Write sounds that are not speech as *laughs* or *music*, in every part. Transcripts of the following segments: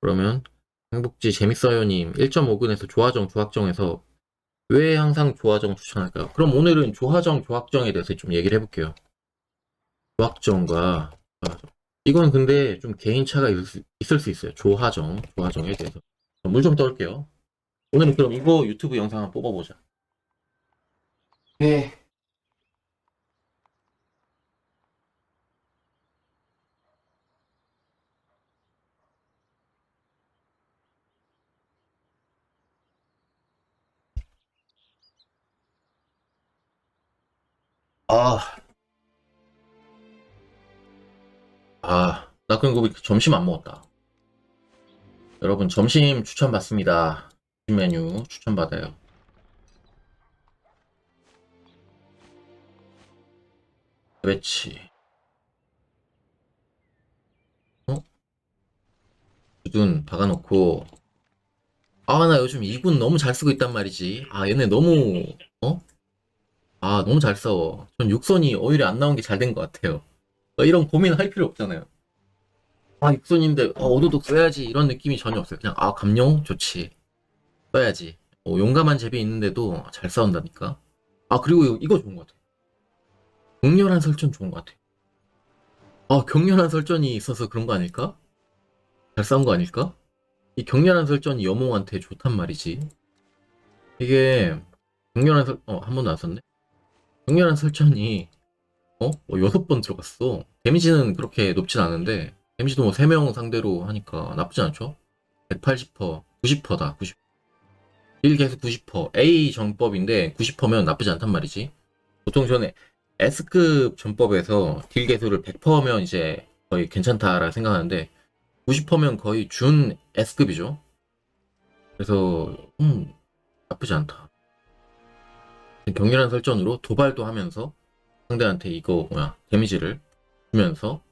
그러면 행복지 재밌어요님 1.5근에서 조화정 조합정에서 왜 항상 조화정 추천할까요? 그럼 오늘은 조화정 조합정에 대해서 좀 얘기를 해볼게요. 조합정과 조화정. 이건 근데 좀 개인차가 있을 수 있어요. 조화정, 조화정에 대해서. 물 좀 떠올게요. 오늘은 그럼 이거 유튜브 영상 한번 뽑아보자. 네. 아, 아, 나 그리고 점심 안 먹었다. 여러분, 점심 추천 받습니다. 점심 메뉴 추천 받아요. 그렇지. 어? 두둔 박아놓고. 아, 나 요즘 이군 너무 잘 쓰고 있단 말이지. 아, 얘네 너무, 어? 아, 너무 잘 싸워. 전 육선이 오히려 안 나온 게 잘 된 것 같아요. 어, 이런 고민할 필요 없잖아요. 아, 육선인데, 어, 오도독 써야지. 이런 느낌이 전혀 없어요. 그냥, 아, 감룡? 좋지. 써야지. 어, 용감한 제비 있는데도 잘 싸운다니까. 아, 그리고 이거, 이거 좋은 것 같아요. 격렬한 설전 좋은 것 같아요. 아, 격렬한 설전이 있어서 그런 거 아닐까? 잘 싸운 거 아닐까? 이 격렬한 설전이 여몽한테 좋단 말이지. 이게, 격렬한 설, 어, 한 번도 안 썼네? 격렬한 설전이, 어? 뭐 여섯 번 들어갔어. 데미지는 그렇게 높진 않은데, 데미지도 뭐 3명 상대로 하니까 나쁘지 않죠? 180%, 90%다, 90%. 1계속 90%. A 정법인데 90%면 나쁘지 않단 말이지. 보통 전에 S급 전법에서 딜 개수를 100%면 이제 거의 괜찮다라 생각하는데 90%면 거의 준 S급이죠. 그래서 음 나쁘지 않다. 격렬한 설전으로 도발도 하면서 상대한테 이거 뭐야 데미지를 주면서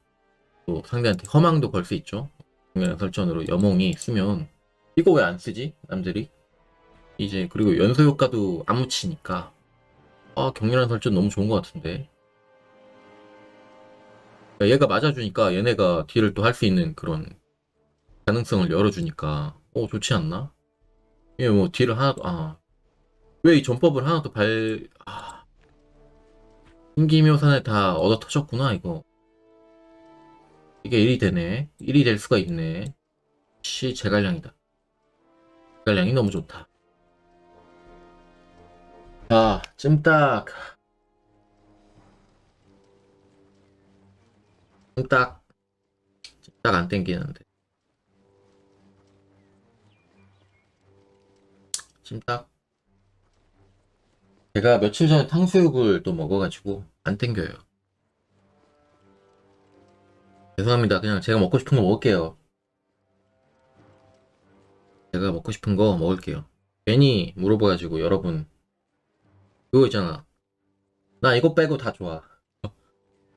또 상대한테 허망도 걸 수 있죠. 격렬한 설전으로 여몽이 쓰면 이거 왜 안 쓰지 남들이? 이제 그리고 연소 효과도 안 묻히니까 아 격렬한 설전 너무 좋은 것 같은데 그러니까 얘가 맞아주니까 얘네가 딜을 또 할 수 있는 그런 가능성을 열어주니까 어 좋지 않나? 얘뭐 딜을 하나도 아 왜 이 전법을 하나도 발 아, 신기묘산에 다 얻어 터졌구나 이거 이게 1이 되네 1이 될 수가 있네 씨 제갈량이다 제갈량이 너무 좋다 자, 찜닭. 찜닭. 찜닭 안 땡기는데. 찜닭. 제가 며칠 전에 탕수육을 또 먹어가지고 안 땡겨요. 죄송합니다. 그냥 제가 먹고 싶은 거 먹을게요. 제가 먹고 싶은 거 먹을게요. 괜히 물어봐가지고 여러분 그거 있잖아. 나 이거 빼고 다 좋아.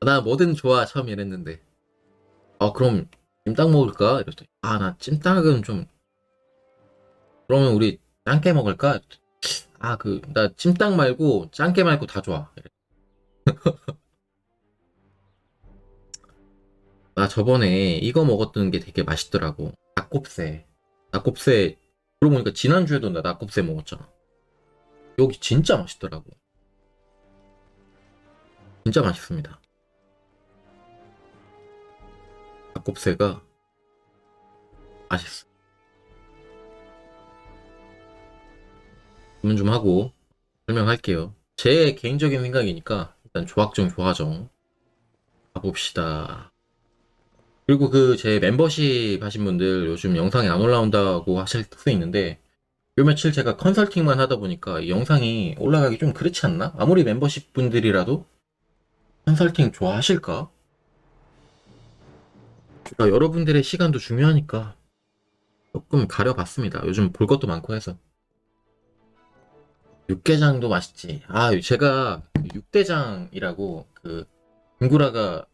나 뭐든 좋아. 처음 이랬는데. 아, 그럼 찜닭 먹을까? 이랬더니. 아, 나 찜닭은 좀. 그러면 우리 짱깨 먹을까? 이랬더니. 아, 그, 나 찜닭 말고 짱깨 말고 다 좋아. *laughs* 나 저번에 이거 먹었던 게 되게 맛있더라고. 낙곱새. 낙곱새. 그러고 보니까 지난주에도 나 낙곱새 먹었잖아. 여기 진짜 맛있더라고. 진짜 맛있습니다. 닭곱새가 맛있어. 질문 좀 하고 설명할게요. 제 개인적인 생각이니까 일단 조합정 조화정 가봅시다. 그리고 그 제 멤버십 하신 분들 요즘 영상이 안 올라온다고 하실 수 있는데 요 며칠 제가 컨설팅만 하다 보니까 이 영상이 올라가기 좀 그렇지 않나? 아무리 멤버십 분들이라도 컨설팅 좋아하실까? 여러분들의 시간도 중요하니까 조금 가려봤습니다. 요즘 볼 것도 많고 해서. 육개장도 맛있지. 아, 제가 육대장이라고 그 김구라가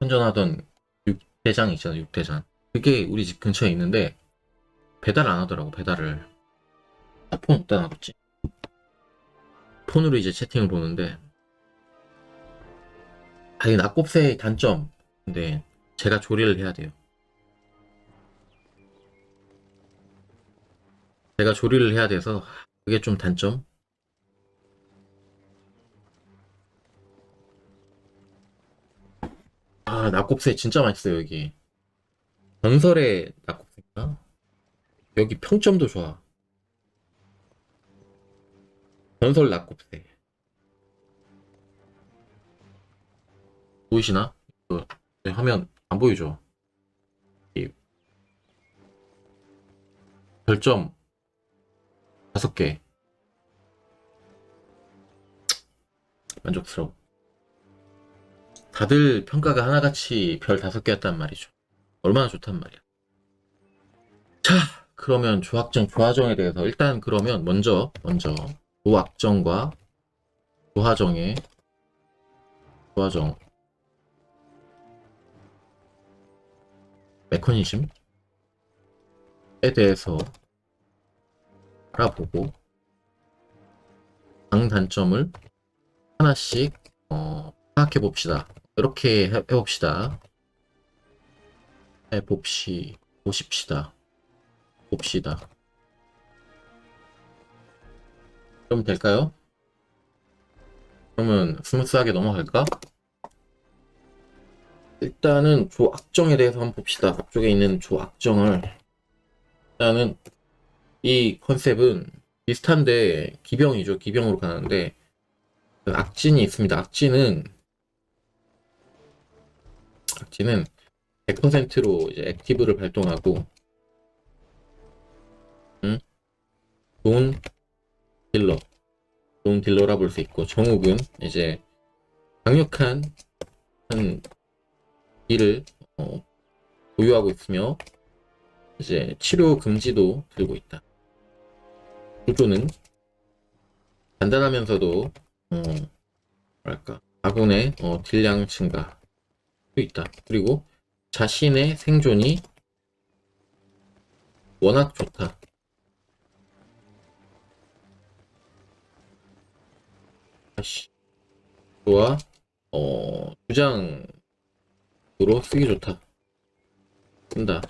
선전하던 육대장 있잖아, 육대장. 그게 우리 집 근처에 있는데 배달 안 하더라고, 배달을. 아, 폰 어디다 놔뒀지? 폰으로 이제 채팅을 보는데 아, 이 낙곱새의 단점. 근데 제가 조리를 해야 돼요. 제가 조리를 해야 돼서 그게 좀 단점. 아, 낙곱새 진짜 맛있어요, 여기. 전설의 낙곱새인가? 여기 평점도 좋아. 전설 낙곱새. 보이시나? 그 화면 안 보이죠? 이 별점 다섯 개. 만족스러워. 다들 평가가 하나같이 별 다섯 개였단 말이죠. 얼마나 좋단 말이야. 자, 그러면 조학정, 조하정에 대해서 일단 그러면 먼저 먼저 조학정과 조하정의 조하정 메커니즘에 대해서 알아보고 장단점을 하나씩 어, 파악해 봅시다. 이렇게 해, 봅시다. 해봅시 보십시다. 봅시다. 그럼 될까요? 그러면 스무스하게 넘어갈까? 일단은 조악정에 대해서 한번 봅시다. 앞쪽에 있는 조악정을 일단은 이 컨셉은 비슷한데 기병이죠. 기병으로 가는데 그 악진이 있습니다. 악진은 악진은 100%로 이제 액티브를 발동하고 음? 좋은 딜러 좋은 딜러라 볼 수 있고 정욱은 이제 강력한 한 딜을 어, 보유하고 있으며 이제 치료 금지도 들고 있다. 구조는 간단하면서도 어, 뭐랄까 아군의 어, 딜량 증가도 있다. 그리고 자신의 생존이 워낙 좋다. 좋아. 어, 주장으로 쓰기 좋다. 쓴다.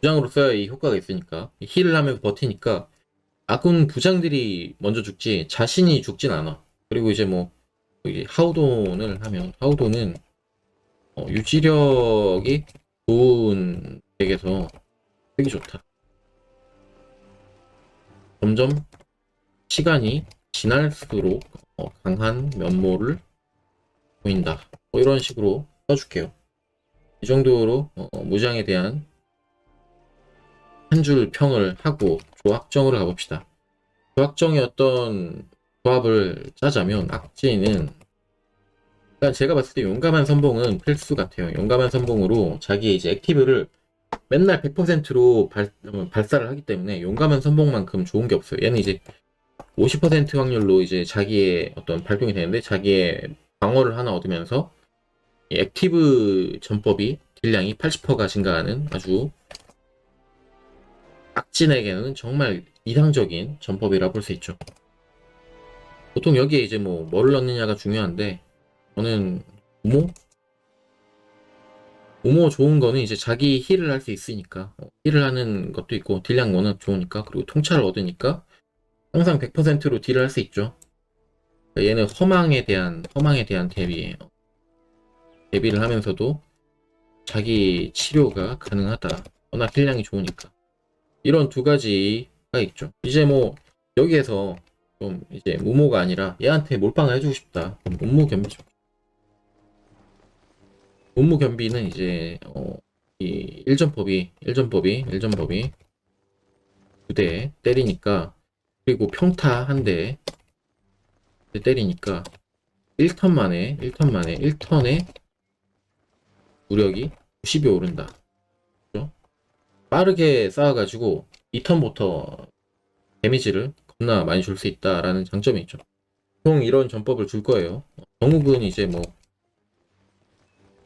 부장으로 써야 이 효과가 있으니까 힐을 하면서 버티니까 아군 부장들이 먼저 죽지 자신이 죽진 않아. 그리고 이제 뭐 여기 하우돈을 하면 하우돈은 어, 유지력이 좋은 덱에서 되게 좋다. 점점 시간이 지날수록 어, 강한 면모를 보인다. 뭐 이런 식으로 써줄게요. 이 정도로 어, 무장에 대한 한 줄 평을 하고 조합정으로 가봅시다. 조합정의 어떤 조합을 짜자면 악지는 일단 제가 봤을 때 용감한 선봉은 필수 같아요. 용감한 선봉으로 자기 이제 액티브를 맨날 100%로 발, 어, 발사를 하기 때문에 용감한 선봉만큼 좋은 게 없어요. 얘는 이제 50% 확률로 이제 자기의 어떤 발동이 되는데 자기의 방어를 하나 얻으면서 이 액티브 전법이 딜량이 80%가 증가하는 아주 악진에게는 정말 이상적인 전법이라 볼 수 있죠. 보통 여기에 이제 뭐 뭐를 넣느냐가 중요한데 저는 우모? 우모 좋은 거는 이제 자기 힐을 할 수 있으니까 어, 힐을 하는 것도 있고 딜량 워낙 좋으니까 그리고 통찰을 얻으니까 항상 100%로 딜을 할 수 있죠. 얘는 허망에 대한 허망에 대한 대비예요. 대비를 하면서도 자기 치료가 가능하다. 워낙 딜량이 좋으니까. 이런 두 가지가 있죠. 이제 뭐 여기에서 좀 이제 무모가 아니라 얘한테 몰빵을 해주고 싶다. 음모 겸비 좀. 음모 겸비는 이제 어, 이 일전법이 일전법이 일전법이 두 대 때리니까 그리고 평타 한 대 때리니까 1턴 만에 1턴 만에 1턴에 무력이 90이 오른다. 그죠? 빠르게 쌓아가지고 2턴부터 데미지를 겁나 많이 줄 수 있다라는 장점이 있죠. 보통 이런 전법을 줄 거예요. 정욱은 이제 뭐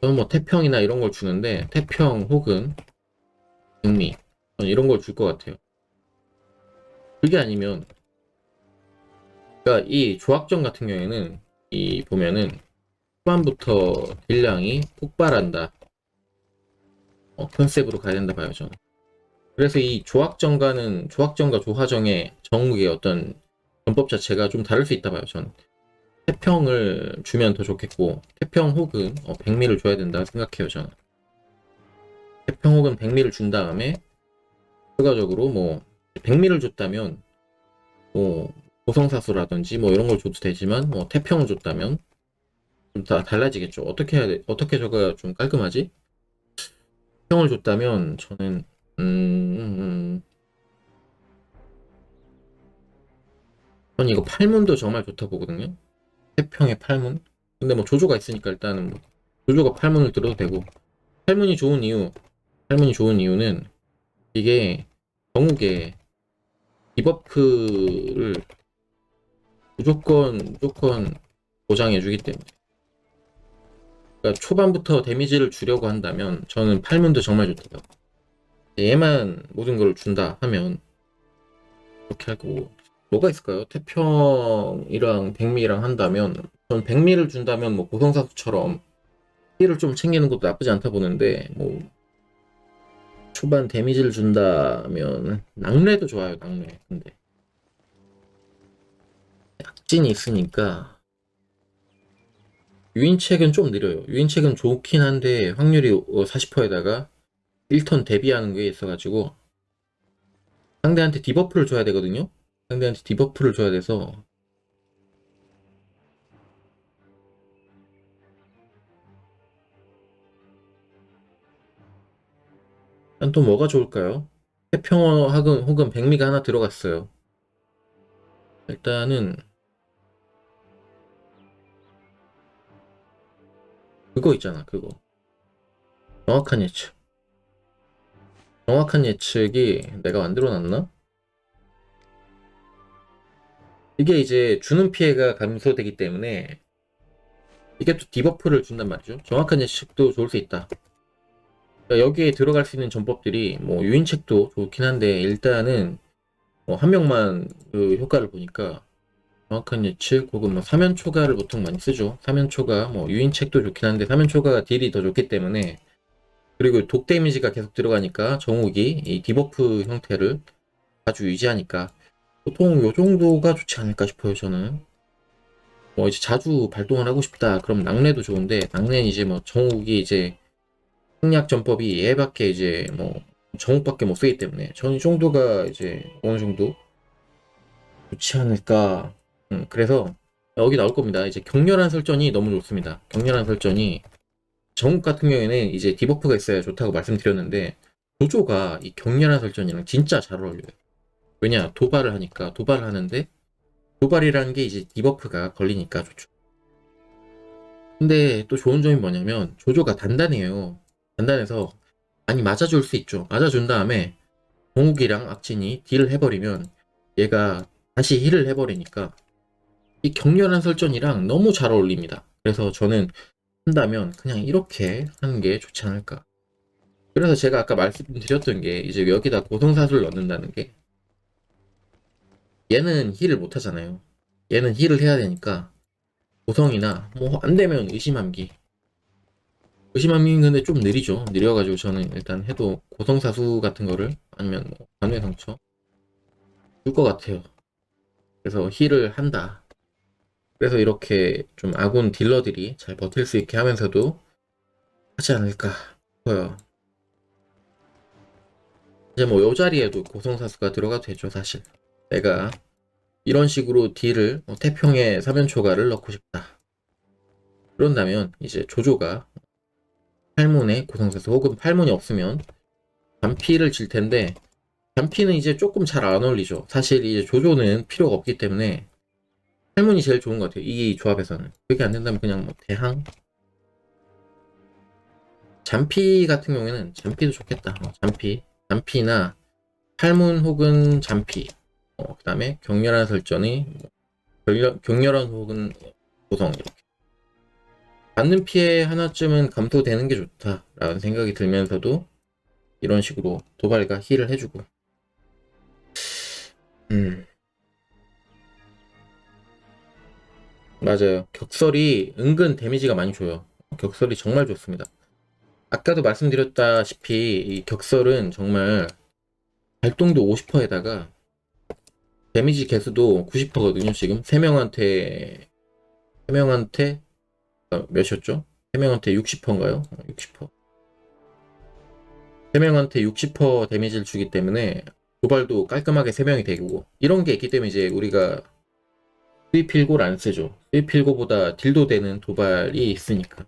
저는 뭐 태평이나 이런 걸 주는데 태평 혹은 저는 이런 걸 줄 것 같아요. 그게 아니면 그러니까 이 조합전 같은 경우에는 이 보면은 초반부터 딜량이 폭발한다. 어, 컨셉으로 가야 된다 봐요 저는. 그래서 이 조합정과는 조합정과 조화정의 정국의 어떤 전법 자체가 좀 다를 수 있다 봐요. 전 태평을 주면 더 좋겠고 태평 혹은 어, 백미를 줘야 된다 생각해요. 저는 태평 혹은 백미를 준 다음에 추가적으로 뭐 백미를 줬다면 뭐 고성사수라든지 뭐 이런 걸 줘도 되지만 뭐 태평을 줬다면 좀 다 달라지겠죠. 어떻게 해야 돼? 어떻게 저가 좀 깔끔하지? 태평을 줬다면 저는 음, 음, 전 이거 팔문도 정말 좋다 보거든요. 태평의 팔문. 근데 뭐 조조가 있으니까 일단은 뭐 조조가 팔문을 들어도 되고 팔문이 좋은 이유, 팔문이 좋은 이유는 이게 정욱에 디버프를 무조건 무조건 보장해주기 때문에. 그러니까 초반부터 데미지를 주려고 한다면 저는 팔문도 정말 좋다고. 얘만 모든 걸 준다 하면 이렇게 하고 뭐가 있을까요? 태평이랑 백미랑 한다면 전 백미를 준다면 뭐 고성사수처럼 피를 좀 챙기는 것도 나쁘지 않다 보는데 뭐 초반 데미지를 준다면 낙뢰도 좋아요 낙뢰. 근데 약진이 있으니까 유인책은 좀 느려요. 유인책은 좋긴 한데 확률이 40%에다가 1턴 대비하는 게 있어가지고 상대한테 디버프를 줘야 되거든요 상대한테 디버프를 줘야 돼서 일단 또 뭐가 좋을까요? 태평어 혹은, 혹은 백미가 하나 들어갔어요. 일단은 그거 있잖아 그거 정확한 예측 정확한 예측이 내가 만들어 놨나? 이게 이제 주는 피해가 감소되기 때문에 이게 또 디버프를 준단 말이죠. 정확한 예측도 좋을 수 있다. 그러니까 여기에 들어갈 수 있는 전법들이 뭐 유인책도 좋긴 한데 일단은 뭐 한 명만 그 효과를 보니까 정확한 예측 혹은 뭐 사면 초과를 보통 많이 쓰죠. 사면 초과 뭐 유인책도 좋긴 한데 사면 초과가 딜이 더 좋기 때문에 그리고 독 데미지가 계속 들어가니까 정욱이 이 디버프 형태를 자주 유지하니까 보통 요 정도가 좋지 않을까 싶어요 저는. 뭐 이제 자주 발동을 하고 싶다 그럼 낙뢰도 좋은데 낙뢰는 이제 뭐 정욱이 이제 생략 전법이 얘밖에 이제 뭐 정욱밖에 못 쓰기 때문에 저는 이 정도가 이제 어느 정도 좋지 않을까. 음, 그래서 여기 나올 겁니다. 이제 격렬한 설전이 너무 좋습니다. 격렬한 설전이 정욱 같은 경우에는 이제 디버프가 있어야 좋다고 말씀드렸는데 조조가 이 격렬한 설전이랑 진짜 잘 어울려요 왜냐 도발을 하니까 도발을 하는데 도발이라는 게 이제 디버프가 걸리니까 좋죠 근데 또 좋은 점이 뭐냐면 조조가 단단해요 단단해서 많이 맞아줄 수 있죠. 맞아준 다음에 동욱이랑 악진이 딜을 해버리면 얘가 다시 힐을 해버리니까 이 격렬한 설전이랑 너무 잘 어울립니다. 그래서 저는 한다면 그냥 이렇게 하는 게 좋지 않을까. 그래서 제가 아까 말씀드렸던 게 이제 여기다 고성사수를 넣는다는 게 얘는 힐을 못 하잖아요. 얘는 힐을 해야 되니까 고성이나 뭐 안 되면 의심함기 의심함이 근데 좀 느리죠. 느려가지고 저는 일단 해도 고성사수 같은 거를 아니면 뭐 관외 상처 줄 것 같아요. 그래서 힐을 한다. 그래서 이렇게 좀 아군 딜러들이 잘 버틸 수 있게 하면서도 하지 않을까 싶어요. 이제 뭐 요 자리에도 고성사수가 들어가도 되죠, 사실. 내가 이런 식으로 딜을 뭐 태평에 사면초가를 넣고 싶다. 그런다면 이제 조조가 팔문에 고성사수 혹은 팔문이 없으면 반피를 질 텐데 반피는 이제 조금 잘 안 어울리죠. 사실 이제 조조는 필요가 없기 때문에 팔문이 제일 좋은 것 같아요. 이 조합에서는 그게 안 된다면 그냥 뭐 대항 잔피 같은 경우에는 잔피도 좋겠다. 어, 잔피 잔피나 팔문 혹은 잔피 어, 그 다음에 격렬한 설전이 뭐 격렬, 격렬한 혹은 고성 이렇게. 받는 피해 하나쯤은 감소되는 게 좋다라는 생각이 들면서도 이런 식으로 도발과 힐을 해주고. 음. 맞아요. 격설이 은근 데미지가 많이 줘요. 격설이 정말 좋습니다. 아까도 말씀드렸다시피 이 격설은 정말 발동도 50%에다가 데미지 개수도 90%거든요, 지금. 3명한테, 3명한테, 아, 몇이었죠? 3명한테 60%인가요? 60%. 3명한테 60% 데미지를 주기 때문에 도발도 깔끔하게 3명이 되고 이런 게 있기 때문에 이제 우리가 스위필고를 안 쓰죠. 스위필고보다 딜도 되는 도발이 있으니까.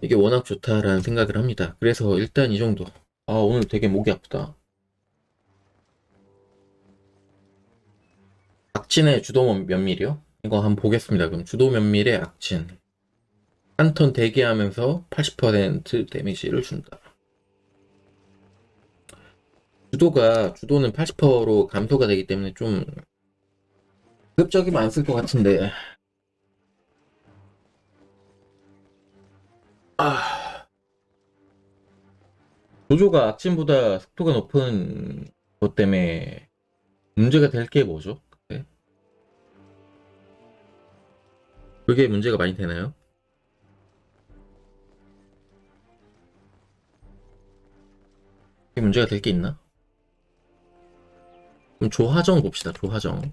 이게 워낙 좋다라는 생각을 합니다. 그래서 일단 이 정도. 아, 오늘 되게 목이 아프다. 악진의 주도 몇 밀이요? 이거 한번 보겠습니다. 그럼 주도 몇 밀의 악진. 한 턴 대기하면서 80% 데미지를 준다. 주도가, 주도는 80%로 감소가 되기 때문에 좀 급적이면 안 쓸 것 같은데. 아. 조조가 악진보다 속도가 높은 것 때문에 문제가 될 게 뭐죠? 그게? 문제가 많이 되나요? 그게 문제가 될 게 있나? 그럼 조하정 봅시다. 조하정.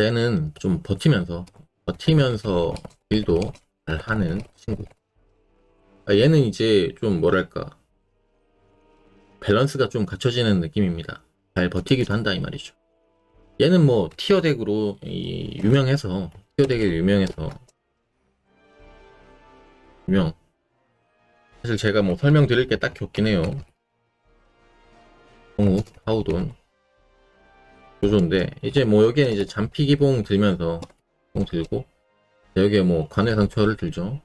얘는 좀 버티면서 버티면서 일도 잘 하는 친구. 아, 얘는 이제 좀 뭐랄까 밸런스가 좀 갖춰지는 느낌입니다. 잘 버티기도 한다 이 말이죠. 얘는 뭐 티어 덱으로 이 유명해서 티어 덱에 유명해서 유명. 사실 제가 뭐 설명드릴 게 딱히 없긴 해요. 동욱, 하우돈, 조조인데 이제 뭐 여기에는 이제 잔피 기봉 들면서 기봉 들고 여기에 뭐 관외 상처를 들죠.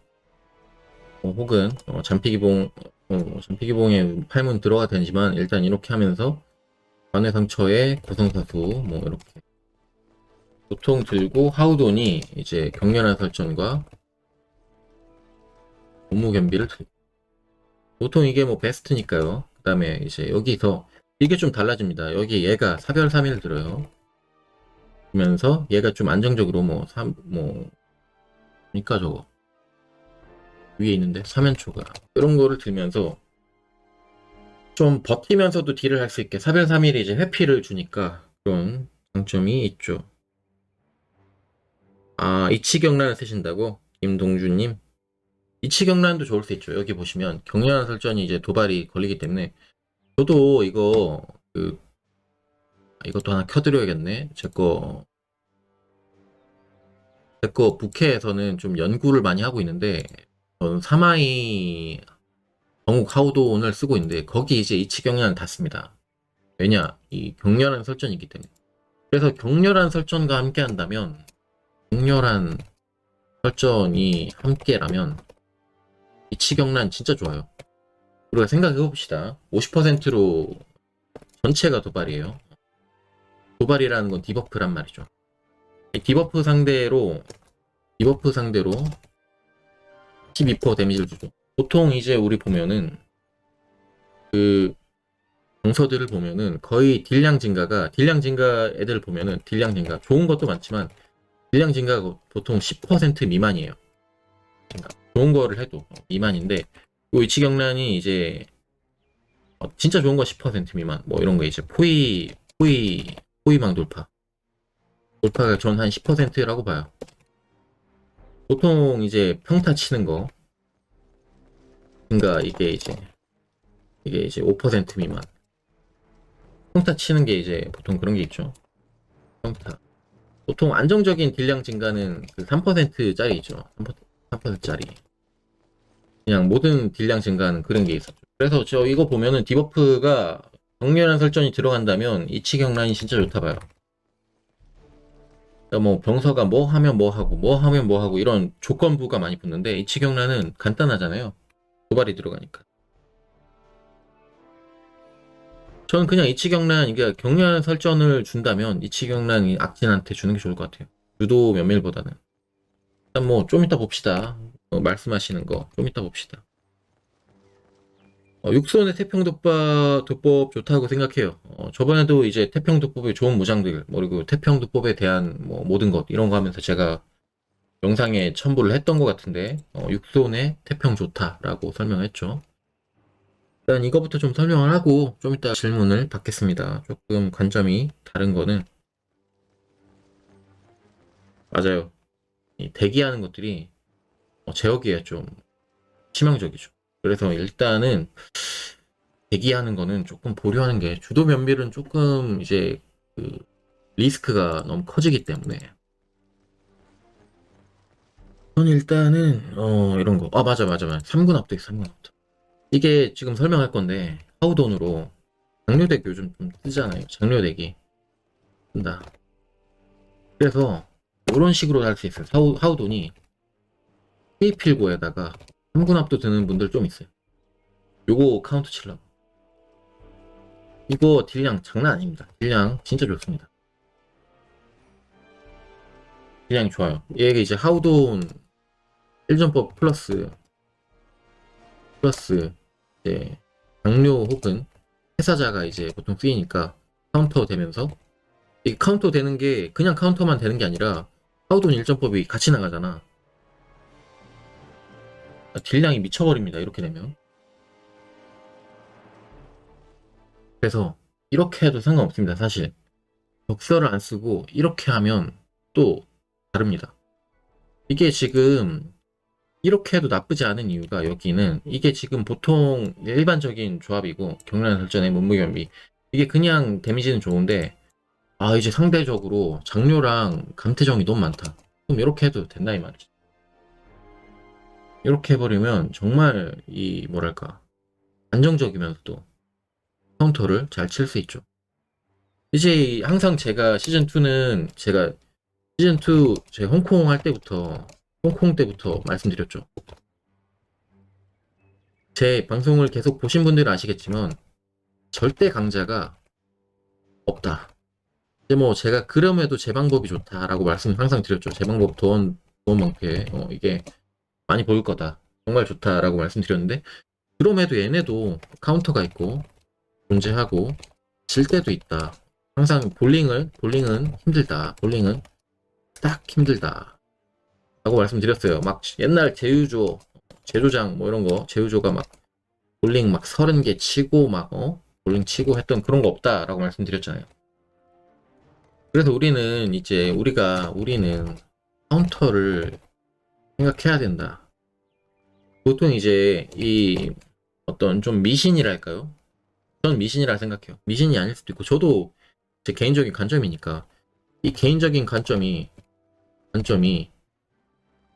어, 혹은 어, 잔피 기봉 어, 잔피 기봉에 팔문 들어가 되지만 일단 이렇게 하면서 관외 상처에 고성사수 뭐 이렇게 보통 들고 하우돈이 이제 격렬한 설전과 업무 겸비를 들고 보통 이게 뭐 베스트니까요. 그 다음에 이제 여기서 이게 좀 달라집니다. 여기 얘가 사별 3일 들어요. 그러면서 얘가 좀 안정적으로 뭐 3, 뭐, 그니까 저거. 위에 있는데, 사면초가. 이런 거를 들면서 좀 버티면서도 딜을 할 수 있게 사별 3일에 이제 회피를 주니까 그런 장점이 있죠. 아, 이치경란을 쓰신다고? 김동주님? 이치경란도 좋을 수 있죠. 여기 보시면 격렬한 설전이 이제 도발이 걸리기 때문에 저도 이거 그 아, 이것도 하나 켜드려야겠네. 제거 제거 부캐에서는 좀 연구를 많이 하고 있는데 저는 사마이 정욱 하우돈을 쓰고 있는데 거기 이제 이치 경련을 닫습니다. 왜냐 이 격렬한 설전이 있기 때문에. 그래서 격렬한 설전과 함께 한다면 격렬한 설전이 함께라면 이치 경란 진짜 좋아요. 우리가 생각해 봅시다. 50%로 전체가 도발이에요. 도발이라는 건 디버프란 말이죠. 이 디버프 상대로 디버프 상대로 12% 데미지를 주죠. 보통 이제 우리 보면은 그 정서들을 보면은 거의 딜량 증가가 딜량 증가 애들 보면은 딜량 증가 좋은 것도 많지만 딜량 증가가 보통 10% 미만이에요. 증가. 좋은 거를 해도 미만인데 요 이치경란이 이제 어, 진짜 좋은 거 10% 미만 뭐 이런 거 이제 포위 포위 포위망 돌파 돌파가 전 한 10%라고 봐요. 보통 이제 평타 치는 거 그러니까 이게 이제 이게 이제 5% 미만 평타 치는 게 이제 보통 그런 게 있죠. 평타 보통 안정적인 딜량 증가는 그 3%짜리죠. 3%짜리. 그냥 모든 딜량 증가하는 그런 게 있었죠. 그래서 저 이거 보면은 디버프가 격렬한 설정이 들어간다면 이치경란이 진짜 좋다 봐요. 그러니까 뭐 병서가 뭐 하면 뭐 하고 뭐 하면 뭐 하고 이런 조건부가 많이 붙는데 이치경란은 간단하잖아요. 도발이 들어가니까. 저는 그냥 이치경란 이게 격렬한 설전을 준다면 이치경란 악진한테 주는 게 좋을 것 같아요. 유도 면밀보다는. 일단 뭐 좀 이따 봅시다. 어, 말씀하시는 거 좀 이따 봅시다. 어, 육손의 태평도법 도법 좋다고 생각해요. 어, 저번에도 이제 태평도법의 좋은 무장들, 뭐 그리고 태평도법에 대한 뭐 모든 것 이런 거 하면서 제가 영상에 첨부를 했던 것 같은데 어, 육손의 태평 좋다라고 설명했죠. 일단 이거부터 좀 설명을 하고 좀 이따 질문을 받겠습니다. 조금 관점이 다른 거는 맞아요. 이 대기하는 것들이 어, 제어기에 좀 치명적이죠. 그래서 일단은 대기하는 거는 조금 보류하는 게 주도 면밀은 조금 이제 그 리스크가 너무 커지기 때문에 저는 일단은 어 이런 거. 아 맞아 맞아 맞아. 3군 압도 3군 압도. 이게 지금 설명할 건데 하우돈으로 장료덱 요즘 좀 뜨잖아요. 장료덱이 뜬다. 그래서 이런 식으로 할 수 있어요. 하우, 하우돈이 페이필고에다가 3군 압도 드는 분들 좀 있어요. 요거 카운트 칠라고. 이거 딜량 장난 아닙니다. 딜량 진짜 좋습니다 딜량이 좋아요. 얘가 이제 하우돈 1전법 플러스 플러스 이제 장료 혹은 회사자가 이제 보통 쓰이니까 카운터 되면서 이 카운터 되는 게 그냥 카운터만 되는 게 아니라 하우돈 1전법이 같이 나가잖아. 딜량이 미쳐버립니다 이렇게 되면. 그래서 이렇게 해도 상관없습니다 사실. 벽서를 안 쓰고 이렇게 하면 또 다릅니다. 이게 지금 이렇게 해도 나쁘지 않은 이유가 여기는 이게 지금 보통 일반적인 조합이고 경련 설전의 문무견비. 이게 그냥 데미지는 좋은데 아 이제 상대적으로 장료랑 감태정이 너무 많다. 그럼 이렇게 해도 된다 이 말이지 이렇게 해버리면 정말 이 뭐랄까 안정적이면서도 카운터를 잘 칠 수 있죠. 이제 항상 제가 시즌2는 제가 시즌 2 제 홍콩 할 때부터 홍콩 때부터 말씀드렸죠. 제 방송을 계속 보신 분들은 아시겠지만 절대 강자가 없다. 이제 뭐 제가 그럼에도 제 방법이 좋다라고 말씀 항상 드렸죠. 제 방법 도원 도원 방패 어, 이게 많이 보일 거다. 정말 좋다라고 말씀드렸는데 그럼에도 얘네도 카운터가 있고 존재하고 질 때도 있다. 항상 볼링을 볼링은 힘들다. 볼링은 딱 힘들다. 라고 말씀드렸어요. 막 옛날 제유조, 제조장 뭐 이런 거, 제유조가 막 볼링 막 서른 개 치고 막, 어? 볼링 치고 했던 그런 거 없다라고 말씀드렸잖아요. 그래서 우리는 이제 우리가, 우리는 카운터를 생각해야 된다. 보통 이제 이 어떤 좀 미신이랄까요? 저는 미신이라 생각해요. 미신이 아닐 수도 있고, 저도 제 개인적인 관점이니까 이 개인적인 관점이 관점이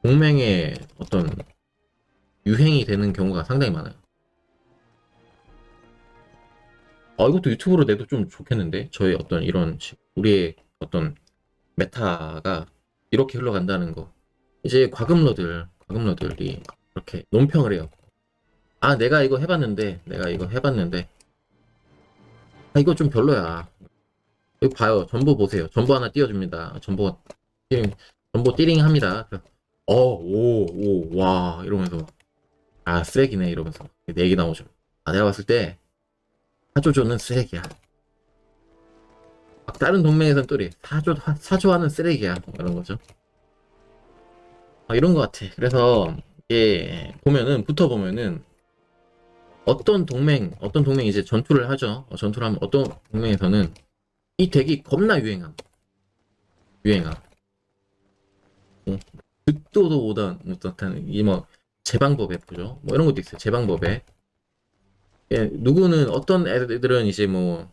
공맹의 어떤 유행이 되는 경우가 상당히 많아요. 아, 이것도 유튜브로 내도 좀 좋겠는데? 저의 어떤 이런, 식- 우리의 어떤 메타가 이렇게 흘러간다는 거. 이제 과금러들, 과금러들이 이렇게 논평을 해요. 아, 내가 이거 해봤는데, 내가 이거 해봤는데, 아, 이거 좀 별로야. 여기 봐요. 전보 보세요. 전보 하나 띄워줍니다. 띠링, 전보 띠링 합니다. 어, 오, 오, 와, 이러면서. 아, 쓰레기네, 이러면서. 내 얘기 나오죠. 아, 내가 봤을 때, 사조조는 쓰레기야. 막 다른 동맹에서는 또래. 사조, 사조하는 쓰레기야. 뭐 이런 거죠. 아, 이런 것 같아. 그래서, 이게, 보면은, 붙어보면은, 어떤 동맹, 어떤 동맹이 이제 전투를 하죠. 어, 전투를 하면 어떤 동맹에서는 이 덱이 겁나 유행함. 유행함. 어, 듣도도 못한, 못한, 이 뭐, 제방법 앱이죠. 뭐 이런 것도 있어요. 제방법 앱. 예, 누구는, 어떤 애들은 이제 뭐,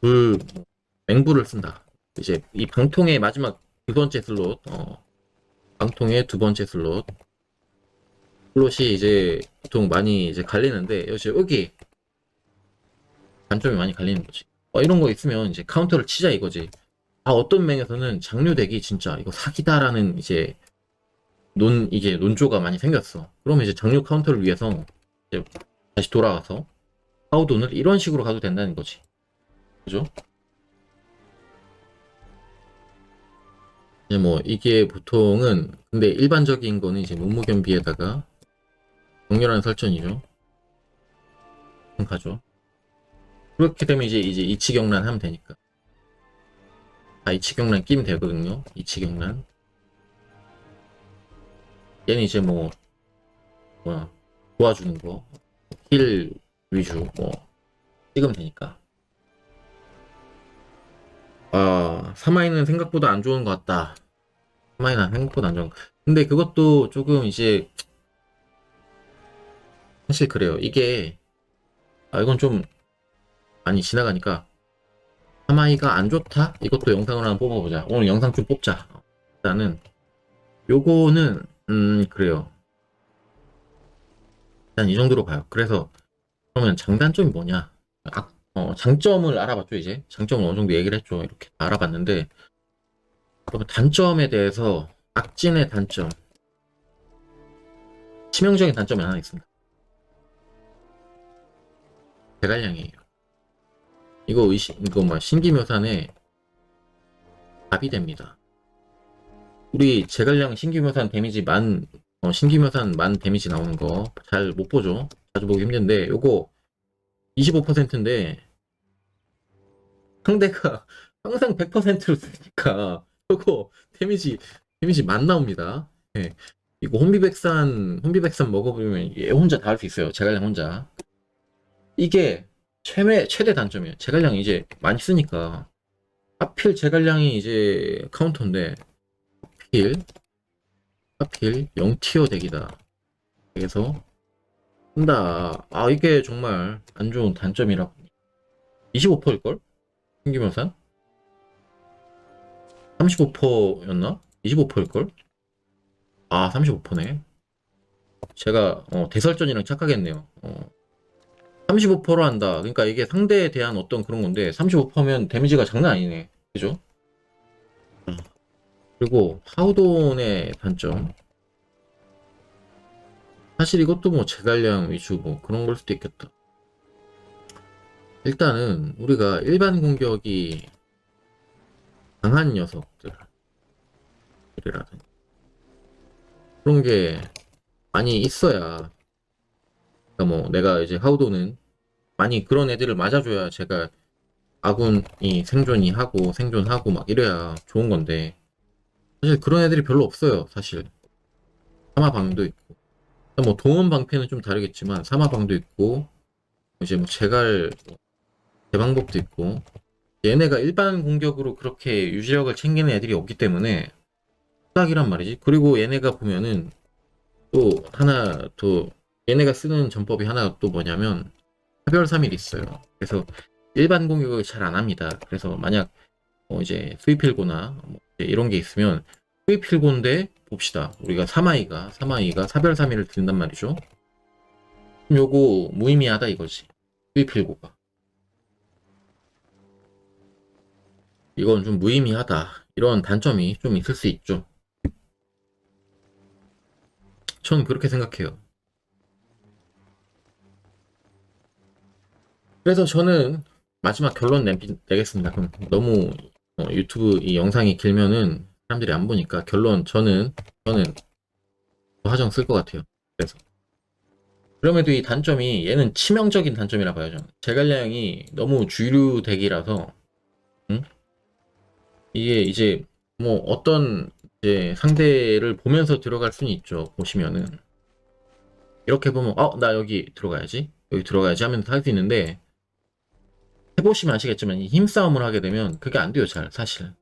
불, 뭐, 맹불을 쓴다. 이제 이 방통의 마지막 두 번째 슬롯, 어, 방통의 두 번째 슬롯. 슬롯이 이제 보통 많이 이제 갈리는데, 여기, 여기, 단점이 많이 갈리는 거지. 어, 이런 거 있으면 이제 카운터를 치자 이거지. 아, 어떤 맹에서는 장류덱이 진짜 이거 사기다라는 이제 논, 이게 논조가 많이 생겼어. 그러면 이제 장류 카운터를 위해서 이제 다시 돌아와서 하우돈을 이런 식으로 가도 된다는 거지. 그죠? 이제 뭐 이게 보통은 근데 일반적인 거는 이제 문무견비에다가 격렬한 설전이죠. 가죠. 그렇게 되면 이제 이제 이치경란 하면 되니까. 아 이치경란 끼면 되거든요. 이치경란. 얘는 이제 뭐 뭐야 도와주는 거, 힐 위주 뭐 찍으면 되니까. 아, 사마이는 생각보다 안 좋은 것 같다. 사마이는 생각보다 안 좋은 것. 근데 그것도 조금 이제 사실 그래요. 이게 아 이건 좀 많이 지나가니까 사마이가 안 좋다? 이것도 영상을 하나 뽑아보자. 오늘 영상 좀 뽑자. 일단은 요거는 음 그래요. 일단 이 정도로 봐요. 그래서 그러면 장단점이 뭐냐? 아, 어, 장점을 알아봤죠 이제. 장점을 어느 정도 얘기를 했죠. 이렇게 알아봤는데 그러면 단점에 대해서 악진의 단점 치명적인 단점이 하나 있습니다. 대갈량이에요. 이거 의심, 이거 뭐 신기묘산에 답이 됩니다. 우리 제갈량 신기묘산 데미지 만, 어, 신기묘산 만 데미지 나오는 거 잘 못 보죠. 자주 보기 힘든데 요거 25%인데 상대가 *laughs* 항상 100%를 쓰니까 요거 데미지 데미지 만 나옵니다. 예. 이거 혼비백산 혼비백산 먹어보면 얘 혼자 다 할 수 있어요. 제갈량 혼자. 이게 최대 최대 단점이에요. 제갈량이 이제 많이 쓰니까 하필 제갈량이 이제 카운터인데 하필 하필 0티어 덱이다. 그래서 쓴다. 아 이게 정말 안 좋은 단점이라고. 25%일걸? 신기면산? 35%였나? 25%일걸? 아 35%네. 제가 어, 대설전이랑 착각했네요. 어, 35%로 한다. 그러니까 이게 상대에 대한 어떤 그런 건데 35%면 데미지가 장난 아니네. 그죠? 그리고 하우돈의 단점. 사실 이것도 뭐 제갈량 위주 뭐 그런 걸 수도 있겠다. 일단은 우리가 일반 공격이 강한 녀석들 이라든지 그런 게 많이 있어야 그러니까 뭐 내가 이제 하우도는 많이 그런 애들을 맞아줘야 제가 아군이 생존이 하고 생존하고 막 이래야 좋은 건데 사실 그런 애들이 별로 없어요 사실. 사마방도 있고. 뭐 동원 방패는 좀 다르겠지만 사마방도 있고 이제 뭐 제갈 뭐 대방법도 있고 얘네가 일반 공격으로 그렇게 유지력을 챙기는 애들이 없기 때문에 수작이란 말이지. 그리고 얘네가 보면은 또 하나 더 얘네가 쓰는 전법이 하나 또 뭐냐면 차별 3일 있어요. 그래서 일반 공격을 잘 안 합니다. 그래서 만약 뭐 이제 스위필고나 뭐 이런 게 있으면 스위필고인데 봅시다. 우리가 사마이가 사마이가 사별 3일을 든단 말이죠. 그럼 요거 무의미하다 이거지. 스위필고가. 이건 좀 무의미하다. 이런 단점이 좀 있을 수 있죠. 전 그렇게 생각해요. 그래서 저는 마지막 결론 내, 내겠습니다. 그럼 너무 어, 유튜브 이 영상이 길면은 사람들이 안 보니까 결론 저는 저는 화정 쓸 것 같아요. 그래서 그럼에도 이 단점이 얘는 치명적인 단점이라 봐요. 저는 제갈량이 너무 주류 덱이라서 응? 이게 이제 뭐 어떤 이제 상대를 보면서 들어갈 수는 있죠. 보시면은 이렇게 보면 어 나 여기 들어가야지 여기 들어가야지 하면서 할 수 있는데 해보시면 아시겠지만 이 힘싸움을 하게 되면 그게 안 돼요 잘 사실.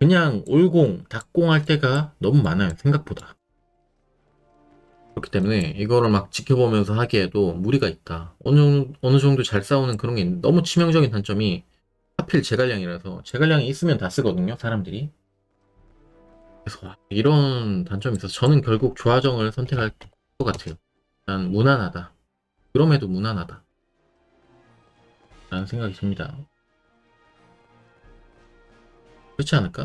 그냥 올공 닭공 할 때가 너무 많아요 생각보다. 그렇기 때문에 이거를 막 지켜보면서 하기에도 무리가 있다. 어느 어느 정도 잘 싸우는 그런 게 너무 치명적인 단점이 하필 제갈량이라서 제갈량이 있으면 다 쓰거든요 사람들이. 그래서 와, 이런 단점이 있어서 저는 결국 조화정을 선택할 것 같아요. 난 무난하다. 그럼에도 무난하다 라는 생각이 듭니다. 그렇지 않을까?